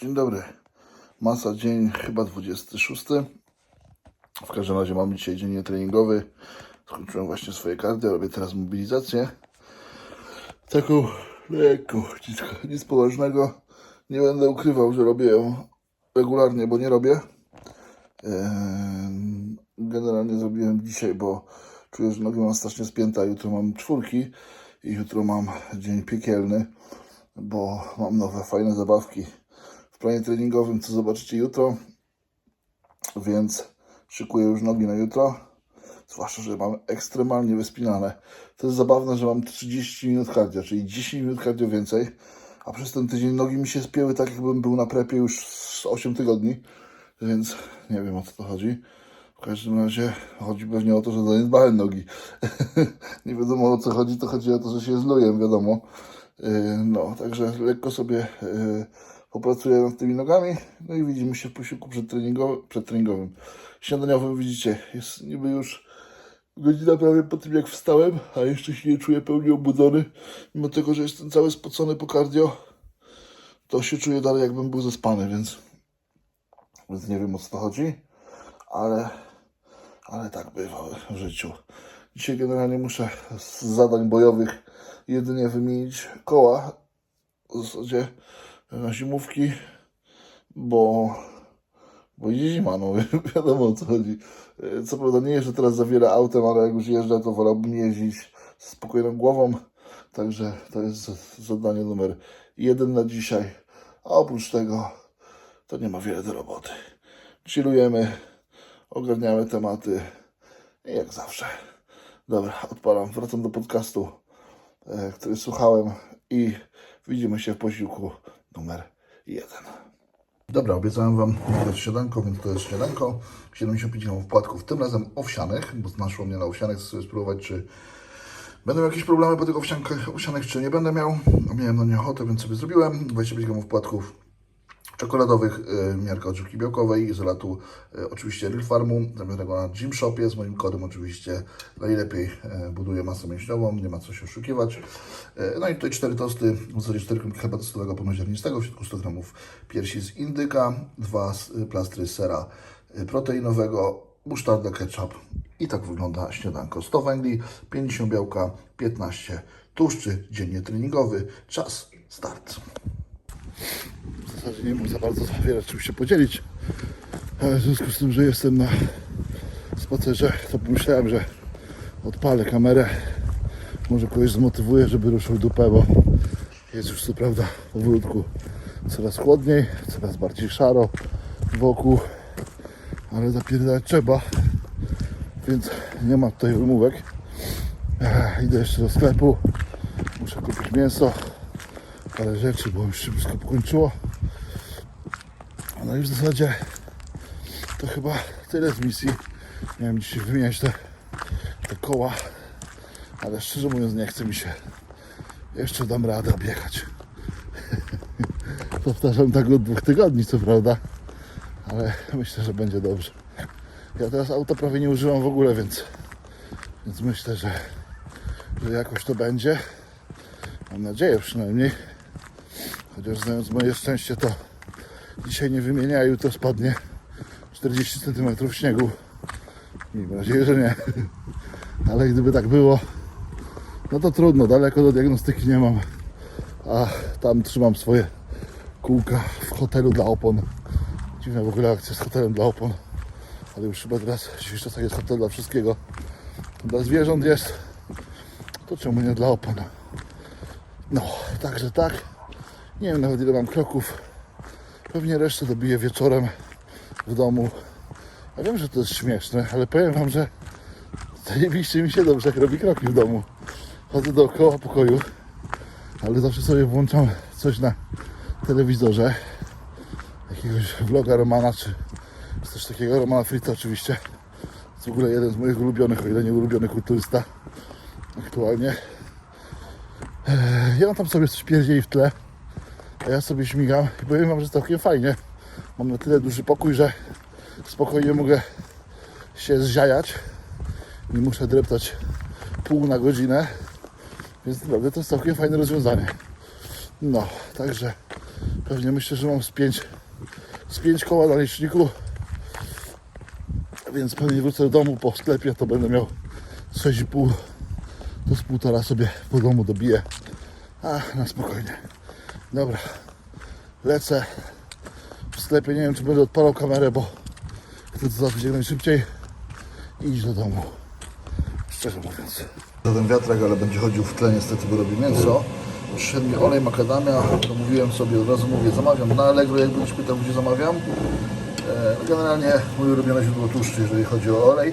Dzień dobry. Masa dzień chyba 26. W każdym razie mam dzisiaj dzień treningowy. Skończyłem właśnie swoje kardio, robię teraz mobilizację. Taką lekką, nic, nic poważnego. Nie będę ukrywał, że robię ją regularnie, bo nie robię. Em, Generalnie zrobiłem dzisiaj, bo czuję, że nogi mam strasznie spięte, a jutro mam czwórki i jutro mam dzień piekielny, bo mam nowe, fajne zabawki w planie treningowym, co zobaczycie jutro, więc szykuję już nogi na jutro, zwłaszcza, że mam ekstremalnie wyspinane. To jest zabawne, że mam 30 minut cardio, czyli 10 minut cardio więcej, a przez ten tydzień nogi mi się spięły tak, jakbym był na prepie już z 8 tygodni, więc nie wiem o co to chodzi. W każdym razie chodzi pewnie o to, że zaniedbałem nogi. nie wiadomo o co chodzi, to chodzi o to, że się zluję, wiadomo. Yy, No, także lekko sobie yy, popracuję nad tymi nogami. No i widzimy się w posiłku przedtreningo- przedtreningowym. Śniadaniowym widzicie, jest niby już godzina prawie po tym jak wstałem, a jeszcze się nie czuję pełni obudzony. Mimo tego, że jestem cały spocony po cardio, to się czuję dalej jakbym był zaspany, więc, więc nie wiem o co to chodzi, ale, ale tak bywa w życiu. Dzisiaj generalnie muszę z zadań bojowych jedynie wymienić koła w zasadzie na zimówki, bo, bo zima, no wiadomo o co chodzi. E, Co prawda nie jeżdżę teraz za wiele autem, ale jak już jeżdżę, to wolałbym jeździć z spokojną głową, także to jest zadanie numer jeden na dzisiaj, a oprócz tego to nie ma wiele do roboty. Chillujemy, ogarniamy tematy i jak zawsze. Dobra, odpalam, wracam do podcastu e, który słuchałem i widzimy się w posiłku numer jeden. Dobra, obiecałem Wam nagrać śniadanko, więc to jest śniadanko. 75 gramów płatków, tym razem owsianych, bo naszło mnie na owsianych, chcę spróbować, czy będą jakieś problemy po tych owsiankach, owsianych, czy nie będę miał. Miałem na nie ochotę, więc sobie zrobiłem. 25 gramów płatków czekoladowych, y, miarka odżywki białkowej, izolatu y, oczywiście Real Farmu, zamierzonego na Gym Shopie, z moim kodem oczywiście najlepiej y, buduje masę mięśniową, nie ma co się oszukiwać. No i tutaj cztery tosty, w zasadzie 4 kromki chleba tostowego pełnoziarnistego, w środku 100 gramów piersi z indyka, dwa plastry sera proteinowego, musztarda, ketchup i tak wygląda śniadanko. 100 węgli, 50 białka, 15 tłuszczy, dziennie treningowy, czas, start zasadzie nie mógł za bardzo wiele czym się podzielić. Ale w związku z tym, że jestem na spacerze, to pomyślałem, że odpalę kamerę. Może kogoś zmotywuję, żeby ruszył dupę, bo jest już co prawda powolutku coraz chłodniej, coraz bardziej szaro wokół, ale zapierdać trzeba, więc nie ma tutaj wymówek. Ech, Idę jeszcze do sklepu, muszę kupić mięso, parę rzeczy, bo już się wszystko pokończyło. No i w zasadzie to chyba tyle z misji. Miałem dzisiaj wymieniać te, te koła, ale szczerze mówiąc nie chce mi się. Jeszcze dam radę objechać. Powtarzam tak od dwóch tygodni, co prawda, ale myślę, że będzie dobrze. Ja teraz auto prawie nie używam w ogóle, więc, więc myślę, że, że jakoś to będzie. Mam nadzieję przynajmniej. Chociaż znając moje szczęście, to dzisiaj nie wymienia, a jutro spadnie 40 cm śniegu. Miejmy nadzieję, że nie. Ale gdyby tak było, no to trudno, daleko do diagnostyki nie mam. A tam trzymam swoje kółka w hotelu dla opon. Dziwna w ogóle akcja z hotelem dla opon. Ale już chyba teraz w dzisiejszych czasach jest hotel dla wszystkiego. Dla zwierząt jest. To czemu nie dla opon? No, także tak. Nie wiem nawet ile mam kroków. Pewnie resztę dobiję wieczorem w domu. Ja wiem, że to jest śmieszne, ale powiem wam, że zajebiście mi się dobrze jak robi kroki w domu. Chodzę dookoła pokoju, ale zawsze sobie włączam coś na telewizorze. Jakiegoś vloga Romana, czy coś takiego, Romana Frita oczywiście. Jest w ogóle jeden z moich ulubionych, o ile nie ulubiony kulturysta aktualnie. Ja tam sobie coś pierdzieli w tle, a ja sobie śmigam i powiem Wam, że całkiem fajnie. Mam na tyle duży pokój, że spokojnie mogę się zziajać. Nie muszę dreptać pół na godzinę, więc naprawdę to jest całkiem fajne rozwiązanie. No, także Pewnie myślę, że mam z 5 z pięć koła na liczniku. Więc pewnie wrócę do domu po sklepie, to będę miał 6,5 to z półtora sobie po domu dobiję. A, na spokojnie. Dobra, lecę w sklepie. Nie wiem, czy będę odpalał kamerę, bo chcę to załatwić jak najszybciej i iść do domu. Szczerze mówiąc. Żaden wiatrak, ale będzie chodził w tle niestety, bo robi mięso. Przyszedł mi olej makadamia, to mówiłem sobie, od razu mówię, zamawiam na Allegro, jak będziesz pytał, gdzie zamawiam. E, Generalnie mój ulubione źródło tłuszczu, jeżeli chodzi o olej,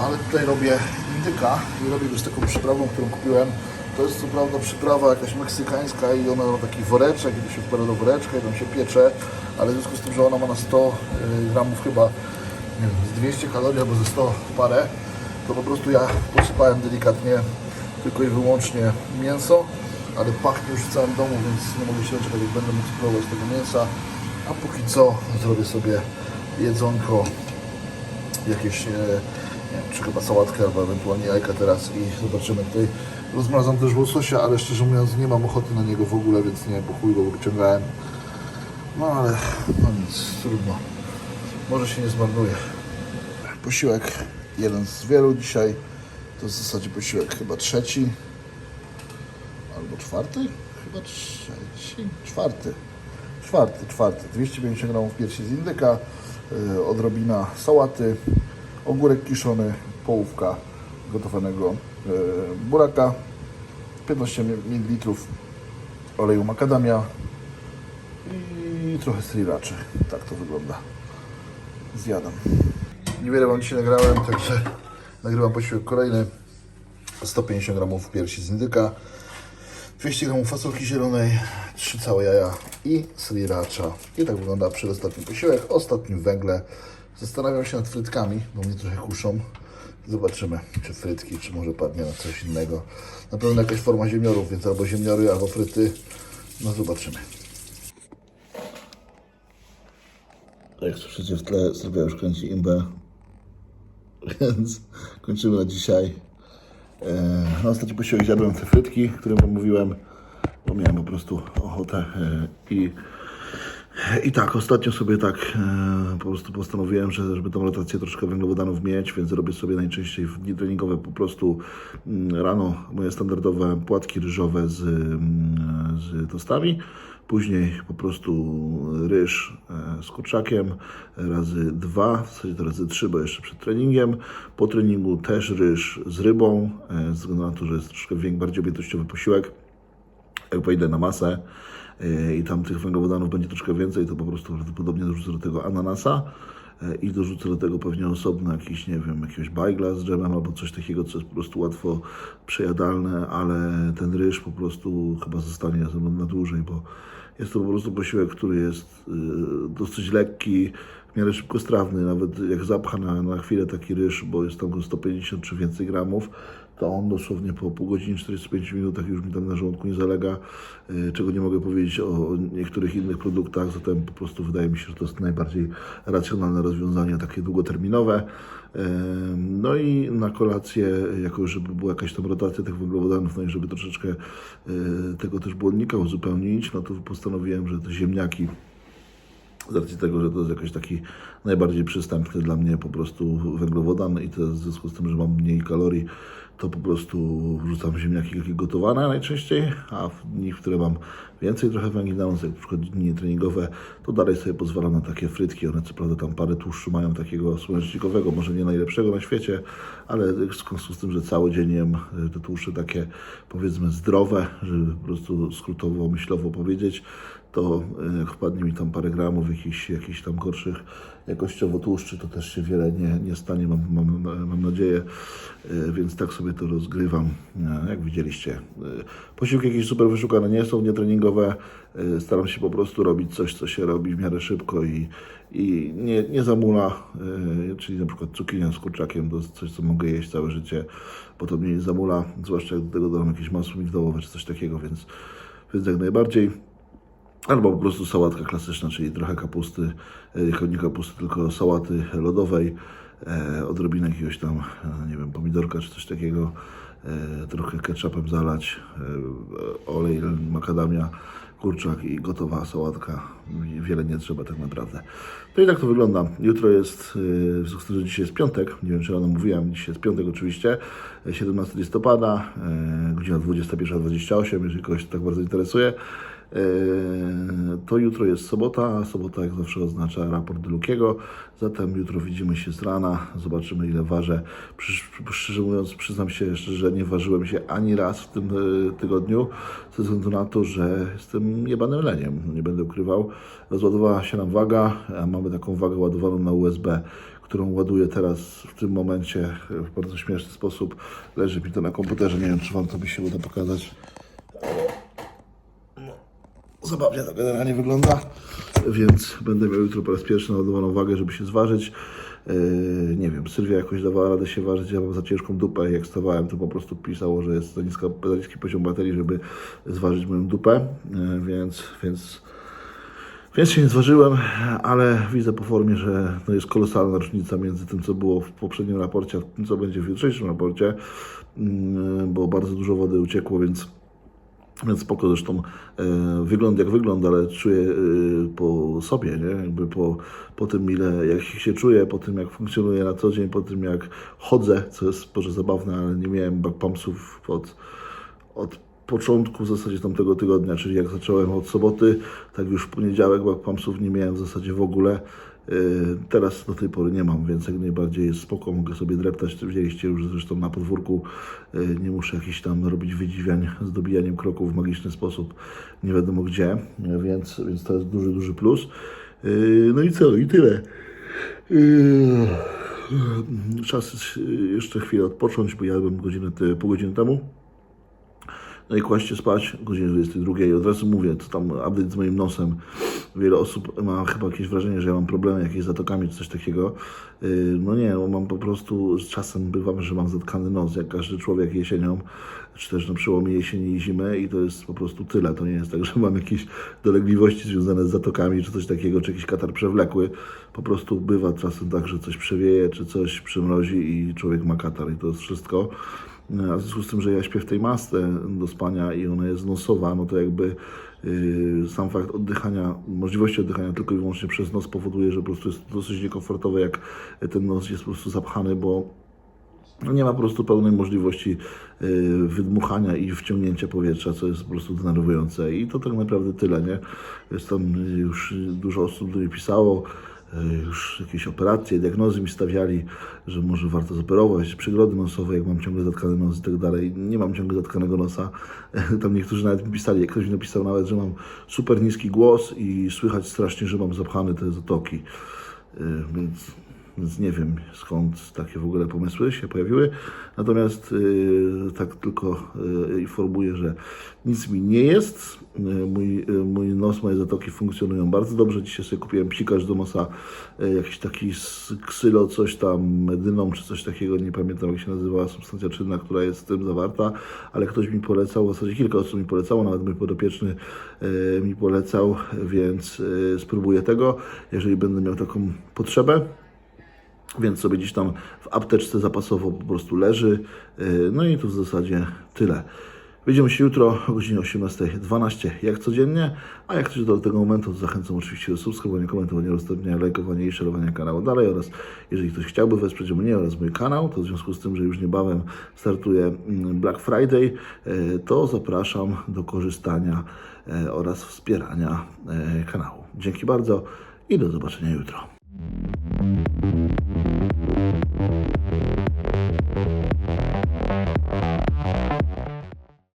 ale tutaj robię indyka i robię go z taką przyprawą, którą kupiłem. To jest co prawda przyprawa jakaś meksykańska i ona ma taki woreczek, kiedy się wkłada do woreczka i tam się piecze, ale w związku z tym, że ona ma na 100 y, gramów chyba nie wiem, z 200 kalorii albo ze 100 parę, to po prostu ja posypałem delikatnie tylko i wyłącznie mięso, ale pachnie już w całym domu, więc nie mogę się doczekać, jak będę mógł spróbować tego mięsa. A póki co zrobię sobie jedzonko, jakieś, e, nie wiem, czy chyba sałatkę, albo ewentualnie jajka teraz i zobaczymy. Tutaj rozmrazam też łososia, ale szczerze mówiąc nie mam ochoty na niego w ogóle, więc nie, bo chuj go wyciągałem. No ale no nic, trudno. Może się nie zmarnuje. Posiłek jeden z wielu dzisiaj. To jest w zasadzie posiłek chyba trzeci. Albo czwarty? Chyba trzeci. Czwarty. Czwarty, czwarty. 250 gramów piersi z indyka, yy, odrobina sałaty, ogórek kiszony, połówka gotowanego yy, buraka, 15 ml oleju makadamia i trochę sriraczy. Tak to wygląda. Zjadam. Niewiele wam dzisiaj nagrałem, także nagrywam posiłek kolejny. 150 gramów piersi z indyka, 200 gramów fasolki zielonej, 3 całe jaja i sriracha. I tak wygląda przedostatni posiłek. Ostatni węgle. Zastanawiam się nad frytkami, bo mnie trochę kuszą. Zobaczymy, czy frytki, czy może padnie na coś innego. Na pewno jakaś forma ziemniorów, więc albo ziemniory, albo fryty. No zobaczymy. Jak słyszycie w tle, Sylwia już kręci imbę, więc kończymy na dzisiaj. E, na ostatni posiłek zjadłem te frytki, o którym wam mówiłem, bo miałem po prostu ochotę e, i i tak, ostatnio sobie tak e, po prostu postanowiłem, że żeby tą rotację troszkę węglowodanów mieć, więc robię sobie najczęściej w dni treningowe po prostu mm, rano moje standardowe płatki ryżowe z, mm, z tostami, później po prostu ryż e, z kurczakiem razy dwa, w zasadzie to razy trzy, bo jeszcze przed treningiem. Po treningu też ryż z rybą, e, ze względu na to, że jest troszkę bardziej objętościowy posiłek jak pojedę na masę i tam tych węglowodanów będzie troszkę więcej, to po prostu prawdopodobnie dorzucę do tego ananasa yy, i dorzucę do tego pewnie osobno jakiś, nie wiem, jakiegoś bajgla z dżemem albo coś takiego, co jest po prostu łatwo przejadalne, ale ten ryż po prostu chyba zostanie ze mną na dłużej, bo jest to po prostu posiłek, który jest yy, dosyć lekki, w miarę szybkostrawny, nawet jak zapcha na, na chwilę taki ryż, bo jest tam go 150 czy więcej gramów, to on dosłownie po pół godziny, 45 minutach już mi tam na żołądku nie zalega, yy, czego nie mogę powiedzieć o niektórych innych produktach, zatem po prostu wydaje mi się, że to jest najbardziej racjonalne rozwiązanie, takie długoterminowe. Yy, No i na kolację, jako żeby była jakaś tam rotacja tych węglowodanów, no i żeby troszeczkę yy, tego też błonnika uzupełnić, no to postanowiłem, że te ziemniaki z racji tego, że to jest jakiś taki najbardziej przystępny dla mnie po prostu węglowodan i to w związku z tym, że mam mniej kalorii, to po prostu wrzucam ziemniaki takie gotowane najczęściej, a w dni, w które mam więcej trochę węglowodanów, jak na przykład dni treningowe, to dalej sobie pozwalam na takie frytki. One co prawda tam parę tłuszczu mają takiego słonecznikowego, może nie najlepszego na świecie, ale w związku z tym, że cały dzień jem y, te tłuszcze takie powiedzmy zdrowe, żeby po prostu skrótowo, myślowo powiedzieć, to jak wpadnie mi tam parę gramów jakichś, jakichś tam gorszych jakościowo tłuszczy, to też się wiele nie, nie stanie, mam, mam, mam nadzieję, Y, więc tak sobie to rozgrywam, Y, jak widzieliście. Posiłki jakieś super wyszukane nie są, nietreningowe, staram się po prostu robić coś, co się robi w miarę szybko i, i nie, nie zamula, czyli na przykład cukinia z kurczakiem, to coś, co mogę jeść całe życie, bo to mnie nie zamula, zwłaszcza jak do tego dodam jakieś masło migdałowe czy coś takiego, więc, więc jak najbardziej. Albo po prostu sałatka klasyczna, czyli trochę kapusty, e, nie kapusty, tylko sałaty lodowej, e, odrobinę jakiegoś tam, e, nie wiem, pomidorka czy coś takiego, trochę ketchupem zalać, olej makadamia kurczak i gotowa sałatka. Wiele nie trzeba tak naprawdę. To i tak to wygląda. Jutro jest, w związku z tym, że dzisiaj jest piątek, nie wiem czy rano mówiłem, dzisiaj jest piątek oczywiście, 17 listopada, godzina 21.28, jeżeli kogoś tak bardzo interesuje. Yy, To jutro jest sobota, sobota jak zawsze oznacza raport Lukiego, zatem jutro widzimy się z rana, zobaczymy ile ważę. Szczerze mówiąc, przyznam się szczerze, że nie ważyłem się ani raz w tym e, tygodniu, ze względu na to, że jestem jebanym leniem, nie będę ukrywał. Rozładowała się nam waga, mamy taką wagę ładowaną na USB, którą ładuję teraz w tym momencie w bardzo śmieszny sposób. Leży mi to na komputerze, nie wiem czy Wam to by się uda pokazać. Zabawnie to generalnie wygląda, więc będę miał jutro po raz pierwszy naładowaną wagę, żeby się zważyć. Yy, nie wiem, Sylwia jakoś dawała radę się ważyć, ja mam za ciężką dupę jak stawałem, to po prostu pisało, że jest za, niska, za niski poziom baterii, żeby zważyć moją dupę, yy, więc, więc, więc się nie zważyłem, ale widzę po formie, że no jest kolosalna różnica między tym, co było w poprzednim raporcie, a tym, co będzie w jutrzejszym raporcie, yy, bo bardzo dużo wody uciekło, więc więc spoko, zresztą e, wygląd jak wygląd, ale czuję e, po sobie, nie? Jakby po, po tym, ile, jak się czuję, po tym, jak funkcjonuję na co dzień, po tym, jak chodzę, co jest może zabawne, ale nie miałem backpumpsów od, od początku w zasadzie tamtego tygodnia, czyli jak zacząłem od soboty, tak już w poniedziałek backpumpsów nie miałem w zasadzie w ogóle. Yy, Teraz do tej pory nie mam, więc jak najbardziej jest spoko, mogę sobie dreptać. Widzieliście już zresztą na podwórku. Yy, Nie muszę jakichś tam robić wydziwiań z dobijaniem kroków w magiczny sposób, nie wiadomo gdzie, yy, więc, więc to jest duży, duży plus. No i co? I tyle. Czas jeszcze chwilę odpocząć, bo jadłem godzinę, pół godziny temu. No i kłaść się spać, godzinie 22 i od razu mówię, to tam update z moim nosem. Wiele osób ma chyba jakieś wrażenie, że ja mam problemy jakieś z zatokami czy coś takiego. Yy, No nie, no mam po prostu, z czasem bywam, że mam zatkany nos, jak każdy człowiek jesienią, czy też na przełomie jesieni i zimy i to jest po prostu tyle. To nie jest tak, że mam jakieś dolegliwości związane z zatokami, czy coś takiego, czy jakiś katar przewlekły. Po prostu bywa czasem tak, że coś przewieje, czy coś przymrozi i człowiek ma katar i to jest wszystko. A w związku z tym, że ja śpię w tej masce do spania i ona jest nosowa, no to jakby yy, sam fakt oddychania, możliwości oddychania tylko i wyłącznie przez nos powoduje, że po prostu jest dosyć niekomfortowe, jak ten nos jest po prostu zapchany, bo nie ma po prostu pełnej możliwości yy, wydmuchania i wciągnięcia powietrza, co jest po prostu denerwujące. I to tak naprawdę tyle, nie? Jest tam już dużo osób mnie pisało, już jakieś operacje, diagnozy mi stawiali, że może warto zoperować, przygrody nosowe, jak mam ciągle zatkany nos i tak dalej. Nie mam ciągle zatkanego nosa. Tam niektórzy nawet mi pisali, ktoś mi napisał nawet, że mam super niski głos i słychać strasznie, że mam zapchane te zatoki. Yy, Więc więc nie wiem skąd takie w ogóle pomysły się pojawiły. Natomiast yy, tak tylko yy, informuję, że nic mi nie jest. Yy, mój, mój nos, moje zatoki funkcjonują bardzo dobrze. Dzisiaj sobie kupiłem psikacz do nosa, jakiś taki ksylo, coś tam medyną czy coś takiego. Nie pamiętam jak się nazywała substancja czynna, która jest w tym zawarta, ale ktoś mi polecał, w zasadzie kilka osób mi polecało, nawet mój podopieczny mi polecał, więc spróbuję tego, jeżeli będę miał taką potrzebę więc sobie gdzieś tam w apteczce zapasowo po prostu leży. Yy, No i to w zasadzie tyle. Widzimy się jutro o godzinie 18.12 jak codziennie, a jak ktoś do tego momentu, to zachęcam oczywiście do subskrybowania, komentowania, udostępniania, lajkowania i szerowania kanału dalej oraz jeżeli ktoś chciałby wesprzeć mnie oraz mój kanał, to w związku z tym, że już niebawem startuje mm, Black Friday, yy, to zapraszam do korzystania yy, oraz wspierania kanału. Dzięki bardzo i do zobaczenia jutro.